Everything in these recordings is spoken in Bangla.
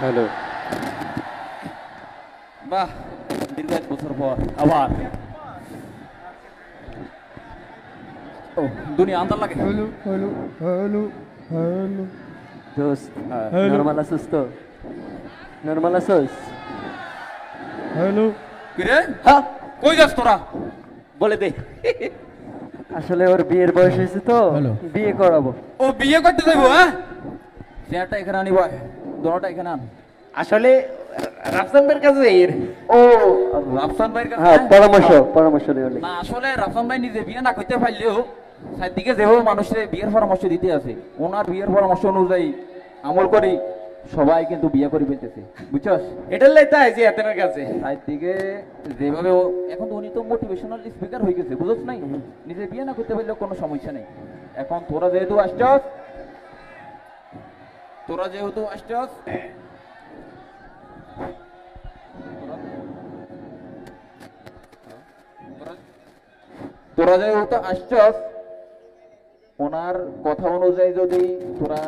হ্যালো। বাহ দীর্ঘ এক বছর পর আবার। ও দুনিয়া আন্দার লাগে। হ্যালো হ্যালো হ্যালো হ্যালো দোস্ত হ্যাঁ। নর্মাল আছিস তো? নর্মাল আছিস? হ্যালো কিরে? হ্যাঁ কই যাস তোরা? বলে দে। আসলে ওর বিয়ের বয়স হয়েছে তো বিয়ে করাবো। ও বিয়ে করতে যাইবো হ্যাঁ? চেয়ারটা এখানে আনি ভাই দোনোটা এখানে আন। আসলে রাফসান ভাইয়ের কাছে এর ও রাফসান ভাইয়ের কাছে হ্যাঁ পরামর্শ পরামর্শ না আসলে রাফসান ভাই নিজে বিয়ে না করতে পারলেও চারদিকে যেভাবে মানুষের বিয়ের পরামর্শ দিতে আছে ওনার বিয়ের পরামর্শ অনুযায়ী আমল করি সবাই কিন্তু বিয়ে করে ফেলতেছে। বুঝছস? এটার লাই তাই যে এতনের কাছে। চারদিকে যেভাবে ও এখন তো উনি তো মোটিভেশনাল স্পিকার হয়ে গেছে বুঝছ নাই? নিজে বিয়ে না করতে পারলেও কোনো সমস্যা নেই। এখন তোরা যেহেতু আসছস তোরা যেহেতু আসছস তোরা যেহেতু আসছস ওনার কথা অনুযায়ী যদি তোরা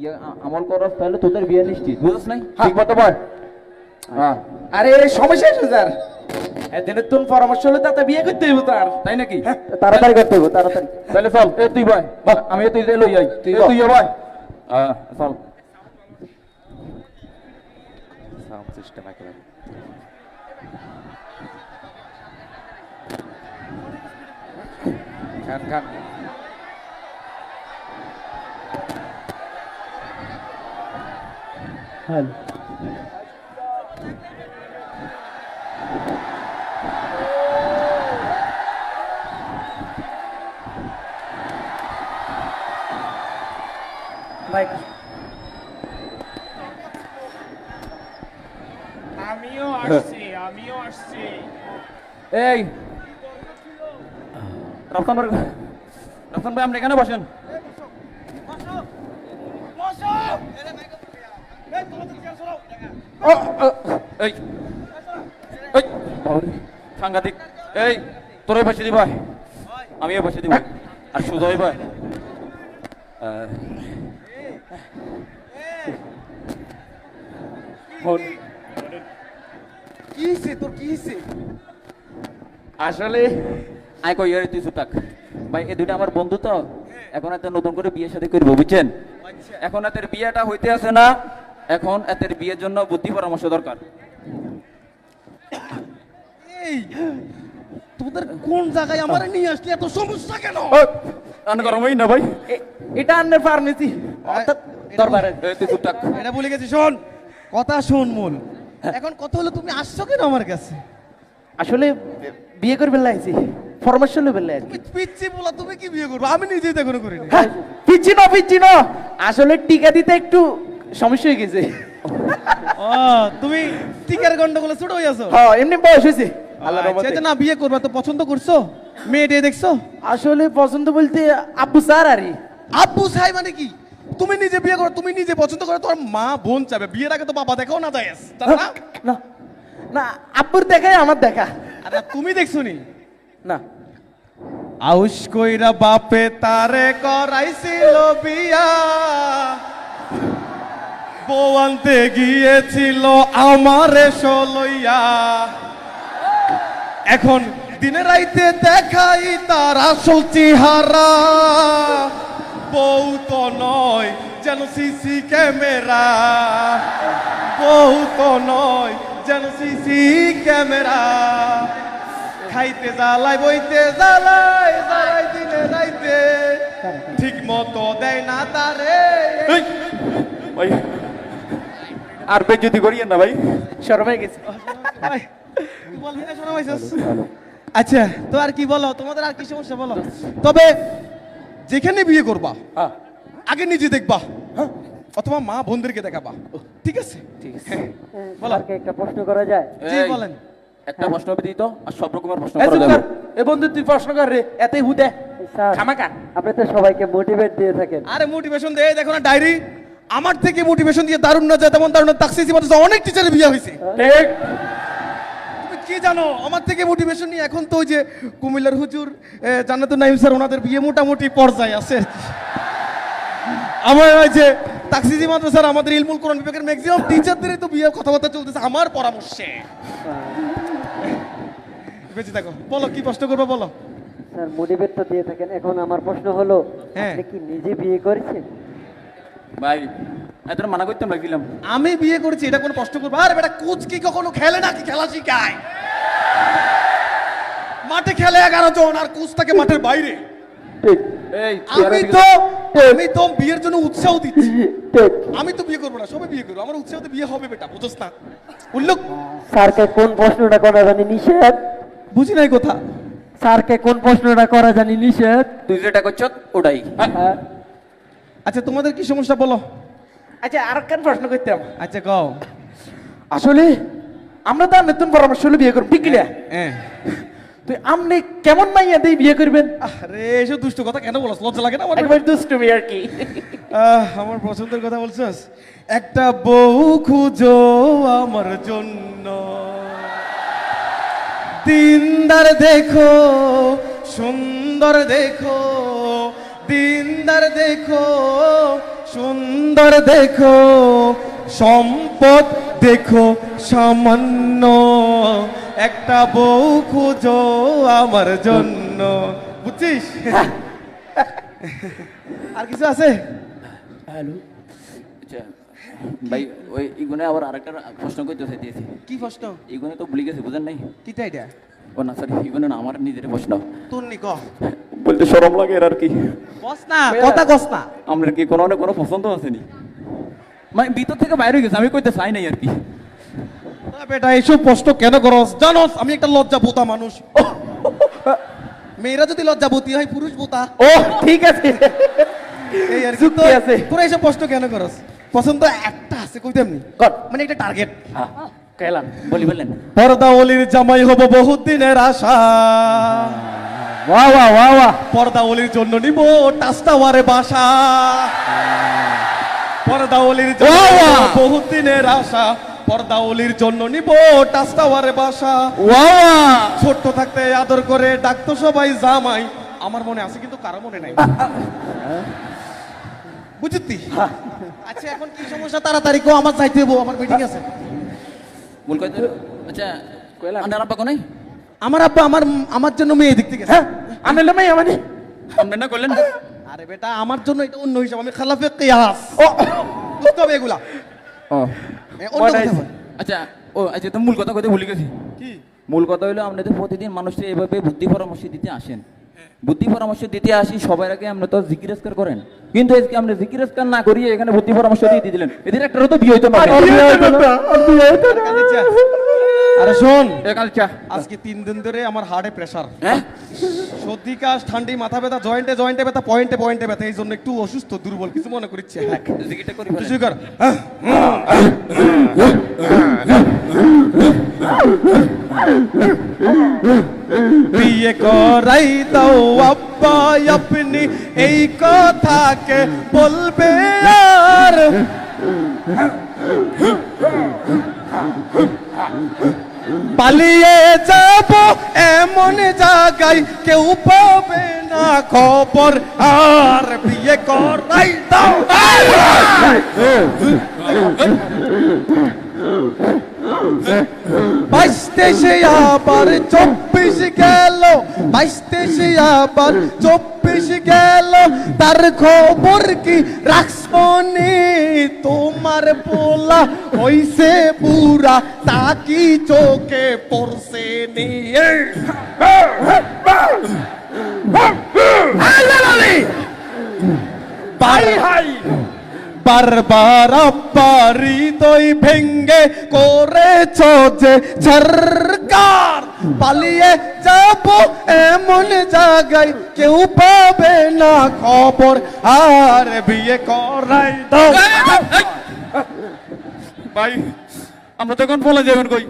ইয়ে আমল করস তাহলে তোদের বিয়ে নিশ্চিত বুঝছ নাই? ঠিক মতো বল। হ্যাঁ। আরে সমস্যা আছে স্যার এদিনের তোর পরামর্শ হলে তাতে বিয়ে করতে হইব তার তাই নাকি? তাড়াতাড়ি করতে হবে তাড়াতাড়ি। তাহলে চল। এ তুই ভাই আমি তুই লই যাই তুই তুই ভাই চল সাউন্ড সিস্টেম একেবারে খান খান হ্যালো ভাই আমিও আসছি আমিও আসছি। এই। রফতান ভাই রফতান ভাই আপনি এখানে বসেন। এই। এই। সাংঘাতিক। এই তোরাই বসে দি ভাই আমিও বসে দিব। আর সুজয় ভাই। আহ, কি হইছে তোর কি হইছে আসলে আই কই ইয়ারে তুই সুতাক ভাই এই দুইটা আমার বন্ধু তো। এখন এত নতুন করে বিয়ে শাদী করব বুঝছেন? এখন এতের বিয়েটা হইতে আছে না এখন এতের বিয়ের জন্য বুদ্ধি পরামর্শ দরকার। এই তোদের কোন জায়গায় আমার নিয়ে আসলি? এত সমস্যা কেন? রান্না গরম হই না ভাই। এটা আন্নের ফার্মেসি। অর্থাৎ দরবারে। এটা বলে গেছি শোন। কথা শোন মূল। এখন কথা হলো তুমি আসছো কেন আমার কাছে? আসলে বিয়ে করবে লাইছি তুমি পিচ্ছি বলা তুমি কি বিয়ে করবে? আমি নিজেই তো এখনও করিনি। পিচ্ছি না পিচ্ছি না। আসলে টিকা দিতে একটু সমস্যা হয়ে গেছে। ও তুমি টিকার গন্ডগোলে ছোট হয়ে আছো? হ্যাঁ এমনি বয়স হয়েছে। আল্লাহর আচ্ছা, রহমতে। আচ্ছা, না বিয়ে করবা তো পছন্দ করছ? মেয়ে টেয়ে দেখছ? আসলে পছন্দ বলতে আব্বু স্যার আরে আব্বু সাই মানে কি? তুমি নিজে বিয়ে করো তুমি নিজে পছন্দ করো তোমার মা বোন চাবে। বিয়ের আগে তো বাবা দেখাও না যায়। না? না না আব্বুর দেখাই আমার দেখা। আর তুমি দেখছ নি? না। আউস কইরা বাপে তারে করাইছিল বিয়া। বউ আনতে গিয়েছিল আমারে সলইয়া। এখন দিনে রাইতে দেখাই তার আসল চেহারা। বউ তো নয় যেন সিসি ক্যামেরা। বউ তো নয় যেন সিসি ক্যামেরা। খাইতে জ্বালাই বইতে জ্বালাই জ্বালাই দিনে রাইতে। ঠিক মতো দেয় না তারে। ভাই আর বেজ্জতি করিয়েন না ভাই। শরমে গেছে। ভাই, কি আচ্ছা। তো আর কি বলো? তোমাদের আর কি সমস্যা বলো? তবে যেখানে বিয়ে করবা হ্যাঁ। আগে নিজে দেখবা। হ্যাঁ। অথবা মা বোনদেরকে দেখাবা। ঠিক আছে? ঠিক আছে। বলো। একটা প্রশ্ন করা যায়? জি বলেন। একটা প্রশ্ন দিত আর সব রকমের প্রশ্ন করা যাবে। এ বন্ধু তুই প্রশ্ন কর রে এতই হুদে। খামাকা আপনি তো সবাইকে মোটিভেট দিয়ে থাকেন। আরে মোটিভেশন দে দেখো না ডায়েরি আমার থেকে মোটিভেশন দিয়ে দারুণ না যায় তেমন দারুণ তাকসিসি অনেক টিচারের বিয়ে হয়েছে। ঠিক। কি জানো? আমার থেকে মোটিভেশন নিয়ে এখন তো ওই যে কুমিল্লার হুজুর এ, জান্নাতুল নাইম স্যার ওনাদের বিয়ে মোটামুটি পর্যায়ে আছে। আমার ওই যে তাকসিজি মাদ্রাসার আমাদের ইলমুল কোরআন বিভাগের ম্যাক্সিমাম টিচারদেরই তো বিয়ের কথাবার্তা চলতেছে আমার পরামর্শে। বেঁচে থাকো। বলো কি প্রশ্ন করব বলো। স্যার মোটিভেট তো দিয়ে থাকেন। এখন আমার প্রশ্ন হলো হ্যাঁ। আপনি কি নিজে বিয়ে করেছেন? ভাই এত মানা করতাম লাগছিলাম আমি বিয়ে করেছি এটা কোনো প্রশ্ন করব। আর বেটা কোচ কি কখনো খেলে নাকি? খেলা শিখায়। মাঠে খেলে এগারো জন আর কোচ থাকে মাঠের বাইরে। আমি তো আমি তো বিয়ের জন্য উৎসাহ দিচ্ছি। আমি তো বিয়ে করব না সবাই বিয়ে করব। আমার উৎসাহতে বিয়ে হবে বেটা বুঝোস না। উল্লেখ স্যারকে কোন প্রশ্নটা করা জানি নিষেধ? বুঝি নাই কথা। স্যারকে কোন প্রশ্নটা করা জানি নিষেধ? তুই যেটা করছ ওটাই। হ্যাঁ। আচ্ছা তোমাদের কি সমস্যা বলো? আচ্ছা আর কেন প্রশ্ন করতাম। আচ্ছা কও। আসলে আমরা তো নতুন পরামর্শ হলে বিয়ে করব ঠিক কিনা তুই আপনি কেমন মাইয়া দিয়ে বিয়ে করবেন? আরে এসব দুষ্ট কথা কেন বলছ? লজ্জা লাগে না আমার? একবার দুষ্টুমি আর কি। আমার পছন্দের কথা বলছিস? একটা বউ খুঁজো আমার জন্য। দিনদার দেখো সুন্দর দেখো দিনদার দেখো সুন্দর দেখো সম্পদ দেখো সামান্য। একটা বউ খুঁজো আমার জন্য। বুঝছিস? আর কিছু আছে? আচ্ছা ভাই ওই ইগুনে আবার আরেকটা প্রশ্ন করতে চাইতেছি কি প্রশ্ন? ইগুনে তো ভুলে গেছে বুঝেন নাই? কিটা এটা? ও না সরি ইগুনে না আমার নিজের প্রশ্ন। তোর নি বলতে শরম লাগে এর আর কি। কস না কথা কস না আপনার কি কোনো না কোনো পছন্দ আসেনি মানে ভিতর থেকে বাইরে হয়ে গেছে আমি কইতে চাই নাই আর কি। বেটা এইসব প্রশ্ন কেন করস? জানোস আমি একটা লজ্জা বোতা মানুষ। মেয়েরা যদি লজ্জা বোতি হয় পুরুষ বোতা ও ঠিক আছে। এই আর কি আছে। তোরা এইসব প্রশ্ন কেন করস? পছন্দ একটা আছে কইতে এমনি। কর। মানে একটা টার্গেট কেলাম বলি বললেন পর্দা অলির জামাই হব বহুত দিনের আশা। বাহ বাহ বাহ বাহ পর্দা জন্য নিব টাস্টাওয়ারে বাসা। পর্দা অলির জন্য বহুত দিনের আশা। পর্দা জন্য নিব টাস্টাওয়ারে বাসা। ছোট্ট থাকতে আদর করে ডাকতো সবাই জামাই। আমার মনে আছে কিন্তু কারও মনে নাই। বুঝতি আচ্ছা এখন কি সমস্যা? তাড়াতাড়ি কো আমার যাইতে হব আমার মিটিং আছে। ভুল কইতে আচ্ছা আন্ডার আব্বা কোনাই আমার আব্বা আমার আমার জন্য মেয়ে দিক থেকে হ্যাঁ আনলে মেয়ে মানে আপনি না করলেন? আরে বেটা আমার জন্য এটা অন্য হিসাব। আমি খালাফে কিয়াস। ও। বুঝতে হবে এগুলা। ও। আচ্ছা ও আচ্ছা তো মূল কথা কইতে ভুলে গেছি। কি? মূল কথা হলো আপনাদের প্রতিদিন মানুষকে এভাবে বুদ্ধি পরামর্শ দিতে আসেন। বুদ্ধি পরামর্শ দিতে আসি সবার আগে আমরা তো জিকিরাজকার করেন। কিন্তু আজকে আমরা জিকিরাজকার না করিয়ে এখানে বুদ্ধি পরামর্শ দিয়ে দিয়ে দিলেন। এদের একটারও তো বিয়ে হইতো চা। আরে শোন। আজকে তিন দিন ধরে আমার হার্টে প্রেসার হ্যাঁ? সর্দি কাশ ঠান্ডি মাথা ব্যথা জয়েন্টে জয়েন্টে ব্যথা পয়েন্টে পয়েন্টে ব্যথা এই জন্য একটু অসুস্থ দুর্বল কিছু মনে করছে জিকিরটা করি কিছু কর। বিয়ে করাই দাও আব্বা, আপনি এই কথাকে বলবে আর। পালিয়ে যাব এমন জায়গায় কেউ পাবে না খবর, আর বিয়ে করাই দাও। বাইশতে সে আবার চব্বিশ গেল বাইশতে সে আবার চব্বিশ গেল। তার খবর কি রাখবনি তোমার পোলা হইছে পুরা তা কি চোখে পড়ছে নিয়ে বারবার আব্বার হৃদয় ভেঙ্গে করেছ যে সরকার পালিয়ে যাব এমন জায়গায়। কেউ পাবে না খবর আর বিয়ে করাই দাও ভাই আমরা তখন বলে যাবেন কই?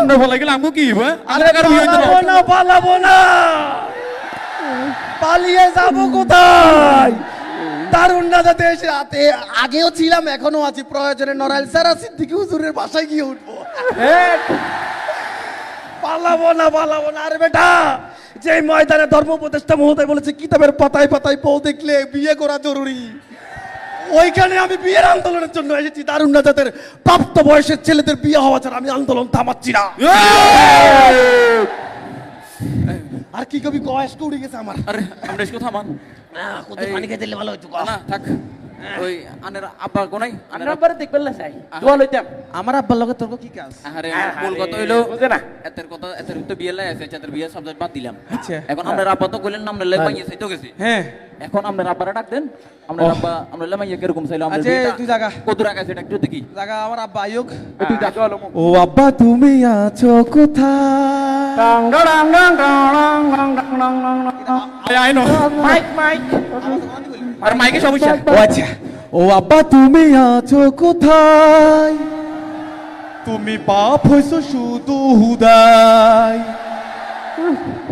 আমরা বলে গেলে আমগো কি আরে পালাবো না পালাবো না। পালিয়ে যাব কোথায়? দারুণ না যাতে এসে রাতে। আগেও ছিলাম এখনও আছি। প্রয়োজনে নরাইল স্যার সিদ্দিকি হুজুরের বাসায় গিয়ে উঠবো। পালাবো না পালাবো না। আরে বেটা যে ময়দানে ধর্ম উপদেষ্টা মহোদয় বলেছে কিতাবের পাতায় পাতায় বউ দেখলে বিয়ে করা জরুরি। ওইখানে আমি বিয়ের আন্দোলনের জন্য এসেছি দারুণ না জাতের প্রাপ্ত বয়সের ছেলেদের বিয়ে হওয়া ছাড়া আমি আন্দোলন থামাচ্ছি না। আর কি কবি কয়েস উড়ে গেছে আমার। আরে আমরা থামান কোথায় পানি খেতে ভালো হতো না থাক। ওই আনের আব্বা কোনাই আনের পরে দেখবেন না চাই দোয়া লইতাম আমার আব্বার লগে তোর কি কাজ আরে মূল কথা হইল বুঝে না। এতের কথা এতের তো বিয়ে লাই আছে এতের বিয়ে সাবজেক্ট বাদ দিলাম আচ্ছা। এখন আমরা আব্বা তো কইলেন আমরা লাই মাইয়ে চাইতো গেছি হ্যাঁ এখন আমরা আব্বারা ডাক দেন আমরা আব্বা আমরা লাই মাইয়ে কীরকম চাইলো আমরা আচ্ছা, তুই জাগা। কত টাকা সেটা একটু দেখি জায়গা আমার আব্বা আয়ুক তুই চলো ও আব্বা তুমি আছো কোথায় মাইক মাইক আর মাইকে সমস্যা? ও আচ্ছা। ও আব্বা তুমি আছো কোথায়? তুমি পাপ হইছো শুধু হুদাই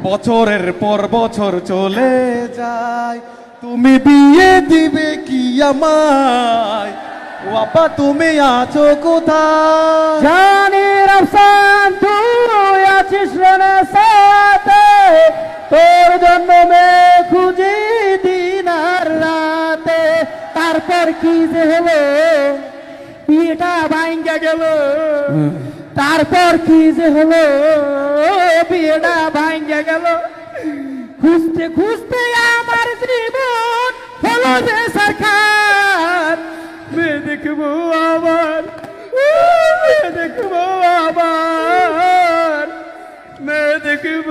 বছরের পর বছর চলে যায়। তুমি বিয়ে দিবে কি আমায়? ও আব্বা তুমি আছো কোথায়? জানি রফসান তুই আছিস রে সাথে তোর জন্য মে খুঁজি রাতে তারপর কি যে হলো? বিয়েটা ভাঙ্গা গেল। তারপর কি যে হলো? বিয়েটা ভাঙ্গা গেল। খুঁজতে খুঁজতে আমার জীবন হলো যে সরকার মেয়ে দেখব আবার মেয়ে দেখব আবার মেয়ে দেখব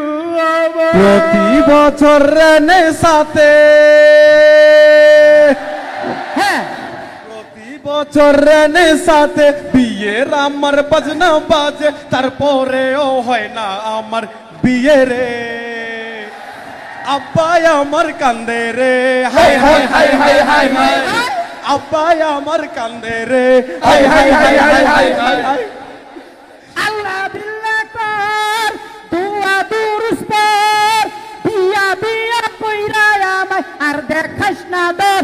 আবার। প্রতি বছর রেনে সাথে হ্যাঁ প্রতি সাথে বিয়ের আমার বাজনা বাজে তারপরেও হয় না আমার বিয়ে রে আব্বাই আমার কান্দে রে হাই হাই হাই হাই হাই হাই আব্বাই আমার কান্দে রে হাই হাই হাই হাই হাই হাই আল্লাহ বিল্লাহ কর দুয়া দুরুস পর বিয়া বিয়া কইরা আমায় আর দেখাস না দর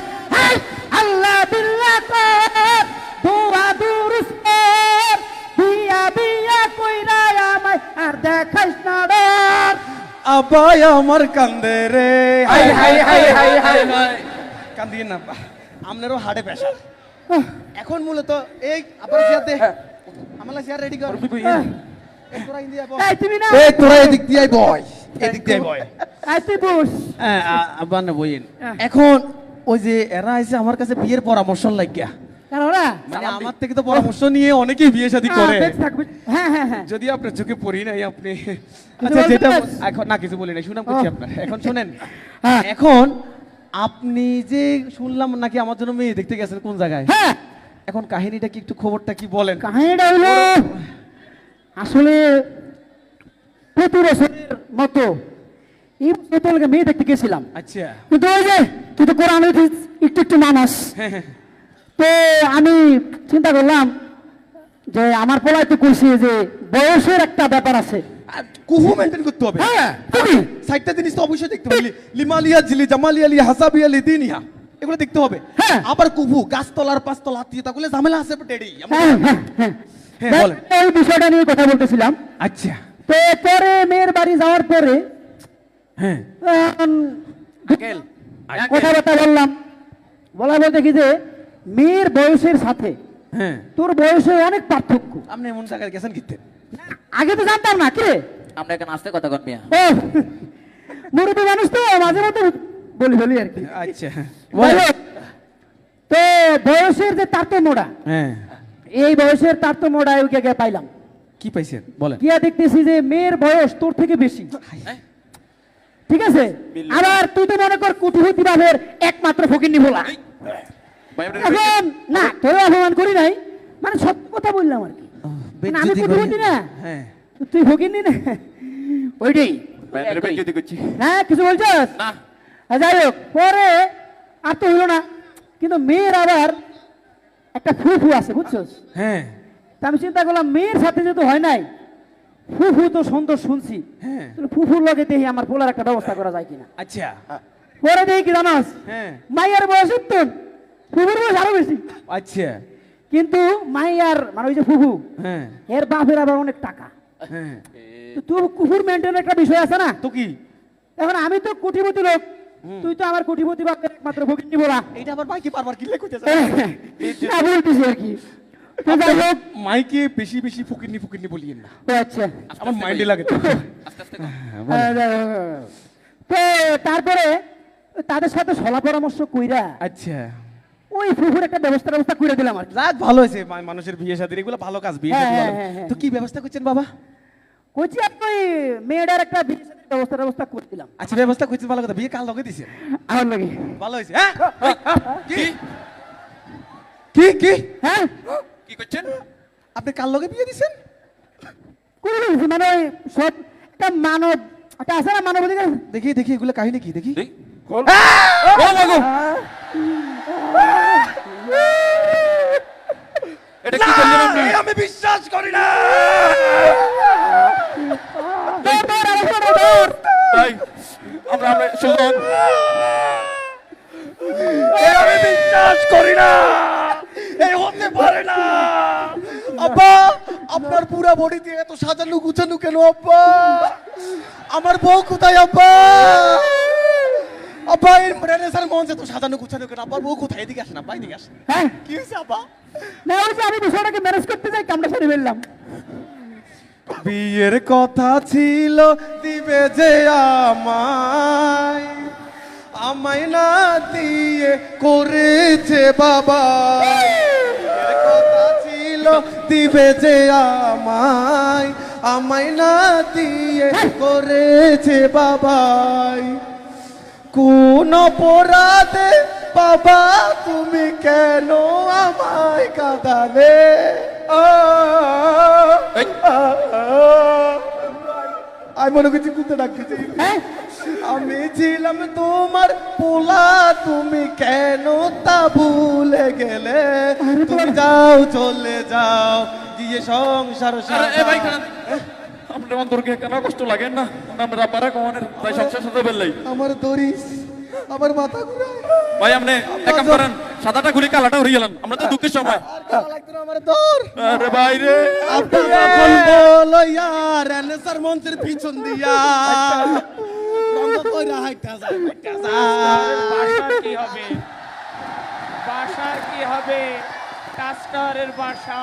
আব্বাই আমার কান্দে রে। হাই হাই হাই হাই হাই কান্দিয়ে না আপনারও হাড়ে পেশা এখন মূলত এই আপনার চেয়ার দে আমার চেয়ার রেডি কর। এই তোরা ইন্ডিয়া বয়। এই তুমি না। এই তোরা এদিক দিয়ে বয় এদিক দিয়ে বয় বস। আব্বা না বইয়েন। এখন ওই যে এরা এসে আমার কাছে বিয়ের পরামর্শ লাগিয়া কেন মানে আমার থেকে তো পরামর্শ নিয়ে অনেকেই বিয়ে শাদী করে। হ্যাঁ, হ্যাঁ হ্যাঁ হ্যাঁ। যদি আপনার চোখে পড়ি নাই আপনি। আচ্ছা যেটা এখন না কিছু বলি না শুনাম করছি আপনার। এখন শোনেন হ্যাঁ। এখন আপনি যে শুনলাম নাকি আমার জন্য মেয়ে দেখতে গেছেন কোন জায়গায়? হ্যাঁ। এখন কাহিনীটা কি একটু খবরটা কি বলেন? কাহিনীটা হলো আসলে প্রতি বছরের মতো এই বছর মেয়ে দেখতে গেছিলাম। আচ্ছা। কিন্তু ওই যে তুই তো কোরআন একটু একটু মানুষ তো আমি চিন্তা করলাম যে আমার পোলায় তো কইছি যে বয়সের একটা ব্যাপার আছে। কুহু মেনটেন করতে হবে। হ্যাঁ তুমি? সাইটটা জিনিস তো অবশ্যই দেখতে হবে। লিমালিয়া জিলি জামালি আলী হাসাবি আলী দিনিয়া এগুলো দেখতে হবে। হ্যাঁ। আবার কুহু গাছতলার পাঁচতলা ঝামেলা আছে ডেডি হ্যাঁ হ্যাঁ হ্যাঁ। এই বিষয়টা নিয়ে কথা বলতেছিলাম। আচ্ছা। তো পরে মেয়ের বাড়ি যাওয়ার পরে হ্যাঁ। কথাবার্তা বললাম। বলা বলতে কি যে মেয়ের বয়সের সাথে হ্যাঁ। তোর বয়সে অনেক পার্থক্য। আপনি এমন জায়গায় গেছেন কিতে আগে তো জানতাম না কে আমরা এখানে আসতে কথা কন মিয়া। ও মুরব্বী মানুষ তো মাঝে মধ্যে বলি বলি আর কি। আচ্ছা। তো বয়সের যে তারতম্যটা হ্যাঁ। এই বয়সের তারতম্যটা ওকে গিয়ে পাইলাম। কি পাইছেন? বলেন। গিয়া দেখতেছি যে মেয়ের বয়স তোর থেকে বেশি। হ্যাঁ? ঠিক আছে? আবার তুই তো মনে কর কুটিপতি বাবের একমাত্র ফকির ভোলা। এখন না তোর অপমান করি নাই মানে সত্য কথা বললাম আর কি। মানে আমি কুটিপতি না। হ্যাঁ। তুই ফকির না? ওইটাই। হ্যাঁ কিছু বলছস? হ্যাঁ, যাই হোক পরে আর তো হইল না। কিন্তু মেয়ের আবার একটা ফুফু আছে বুঝছস? হ্যাঁ। তা আমি চিন্তা করলাম মেয়ের সাথে যেহেতু হয় নাই ফুফু তো সুন্দর শুনছি। হ্যাঁ। তাহলে ফুফুর লগে দেখি আমার পোলার একটা ব্যবস্থা করা যায় কিনা। আচ্ছা। পরে দেখি কি জানাস? হ্যাঁ। মাইয়ার বয়স তো ফুফুর বয়স আরও বেশি। আচ্ছা। কিন্তু মাইয়ার মানে ওই যে ফুফু হ্যাঁ। এর বাপের আবার অনেক টাকা। হ্যাঁ। তুই কুকুর মেনটেন একটা বিষয় আছে না? তো কি? এখন আমি তো কোটিপতি লোক তুই তো আমার কোটিপতি বাপের একমাত্র ভগিনী আবার মাইকে বারবার না আর কি। মাইকে বেশি বেশি ফুকিনি ফুকিনি বলিয়েন না। আচ্ছা। আমার মাইন্ডে লাগে তো। তো তারপরে তাদের সাথে সলা পরামর্শ কইরা আচ্ছা। ওই ফুফুর একটা ব্যবস্থা ব্যবস্থা করে দিলাম আর যাক ভালো হয়েছে মানুষের বিয়ে শাদীর এগুলো ভালো কাজ বিয়ে শাদী হ্যাঁ, ভালো। হ্যাঁ, হ্যাঁ, তো কি ব্যবস্থা করছেন বাবা? কইছি আপনি ওই মেয়েটার একটা বিয়ে শাদীর ব্যবস্থা ব্যবস্থা করে দিলাম। আচ্ছা ব্যবস্থা করছেন ভালো কথা। বিয়ে কাল লগে দিছেন? আমার লাগে ভালো হয়েছে হ্যাঁ? কি? কি কি? হ্যাঁ? কি করছেন? আপনি কাল লগে বিয়ে দিছেন? মানে ওই সব একটা মানব একটা আছে না মানব দেখি দেখি এগুলো কাহিনী কি দেখি। দেখ। এটা কি করলেন আপনি আমি বিশ্বাস করি না। ভাই আমরা আমরা সুজন আমি বিশ্বাস করি না। এই হতে পারে না। আব্বা আপনার পুরা বডিতে এত সাজানো গুছানো কেন আব্বা? আমার বউ কোথায় আব্বা? আব্বা এই রেনেসার মঞ্চে তো সাজানো গুছানো কেন আব্বার বউ কোথায়? এদিকে আসেন আব্বা এদিকে আসেন। হ্যাঁ? কি হয়েছে আব্বা? না যে আমি বিষয়টাকে ম্যানেজ করতে যাই কামটা সেরে ফেললাম। বিয়ের কথা ছিল দিবে যে আমায়। আমায় না দিয়ে করেছে বাবা। বিয়ের কথা ছিল দিবে যে আমায়। আমায় না দিয়ে করেছে বাবাই। কোন অপরাধে বাবা তুমি কেন আমায় কাঁদালে? আমি মনে করছি কুত্তে ডাকতেছি হ্যাঁ। আমি ছিলাম তোমার পোলা তুমি কেন তা ভুলে গেলে? তুমি যাও চলে যাও গিয়ে সংসার আরে কেন কষ্ট লাগে না? আমরা পারা কমানের তাই সংসার সাথে ফেললাই আমার দরিস আমার মাথা ঘুরায়। ভাই আপনি এক কাম করেন সাদাটা ঘুরে কালাটা উড়িয়ে গেলেন আমরা তো দুঃখের সময়। ভালো লাগতো না আমার দর। আরে ভাই রে। আপনি যখন বলো ইয়ার এনএসআর মঞ্চের পিছন দিয়া। রঙ্গ কইরা হাইটা যায় হাইটা যায় বাসার কি হবে? বাসার কি হবে? টাস্টারের বাসা।